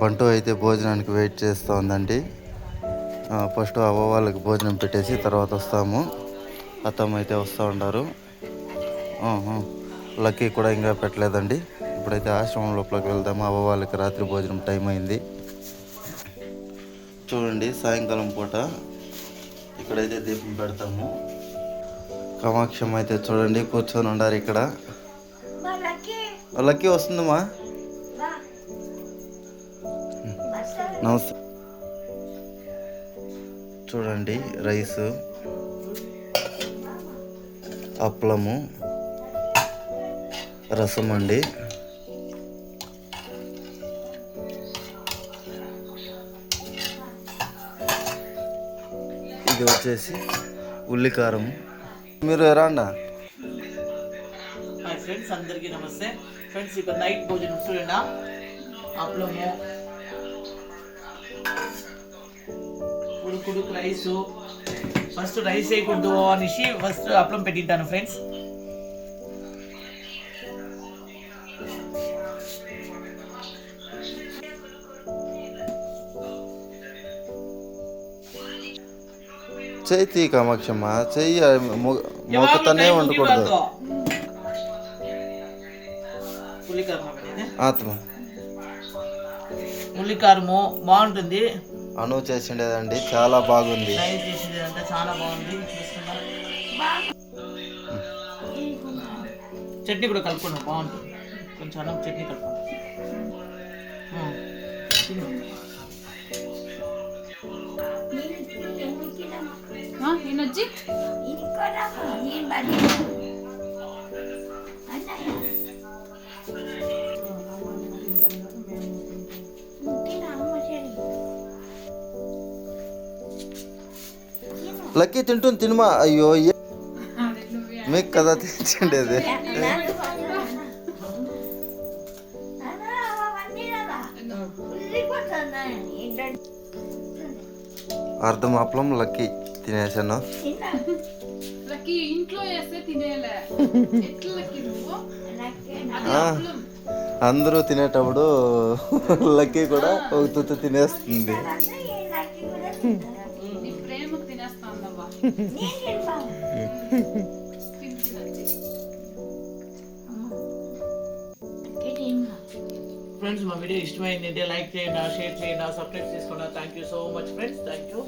బంటు అయితే భోజనానికి వెయిట్ చేస్తూ ఉందండి. ఫస్ట్ అవ్వ వాళ్ళకి భోజనం పెట్టేసి తర్వాత వస్తాము. అత్తమ్మ అయితే వస్తూ ఉంటారు. లక్కీ కూడా ఇంకా పెట్టలేదండి. ఇప్పుడైతే ఆశ్రమం లోపలికి వెళ్దాము. అవ్వ వాళ్ళకి రాత్రి భోజనం టైం అయింది. చూడండి సాయంకాలం పూట ఇక్కడైతే దీపం పెడతాము. కామాక్షం అయితే చూడండి కూర్చొని ఉండారు ఇక్కడ. లక్కీ వస్తుందమ్మా. నమస్తే. చూడండి రైసు అప్పలము రసం అండి. ఇది వచ్చేసి ఉల్లికారం. మీరు ఎరా అన్న? ఫ్రెండ్స్ అందరికీ నమస్తే. ఫ్రెండ్స్ ఇక నైట్ భోజనం చూడండి. అప్పలము ఉడుకుడుకు రైస్. ఫస్ట్ రైస్ వేయకూడదు అనేసి ఫస్ట్ అప్పలం పెట్టింటాను ఫ్రెండ్స్ చెయ్యి తీ కామాక్షమ్మ చెయ్యి మొక్కతోనే వండకూడదు ఆత్మ. ఉల్లికారము బాగుంటుంది. అను చేసిండేదండి. చాలా బాగుంది. చట్నీ కూడా కలుపుకున్నాం బాగుంటుంది. కొంచెం అన్నం చట్నీ కలుపుకున్నాం నేను వచ్చి లక్కీ తింటుంది తినమా? అయ్యో ఏ- మీకు కదా తెచ్చిండేది అర్ధం అప్పలం లక్కీ తినేసాను. అందరూ తినేటప్పుడు లక్కీ కూడా ఒక తుత్తు తినేస్తుంది. ఫ్రెండ్స్ మా వీడియో ఇష్టమైంది. లైక్ చేయండి షేర్ చేయండి సబ్స్క్రైబ్ చేసుకోండి. Thank you so much friends thank you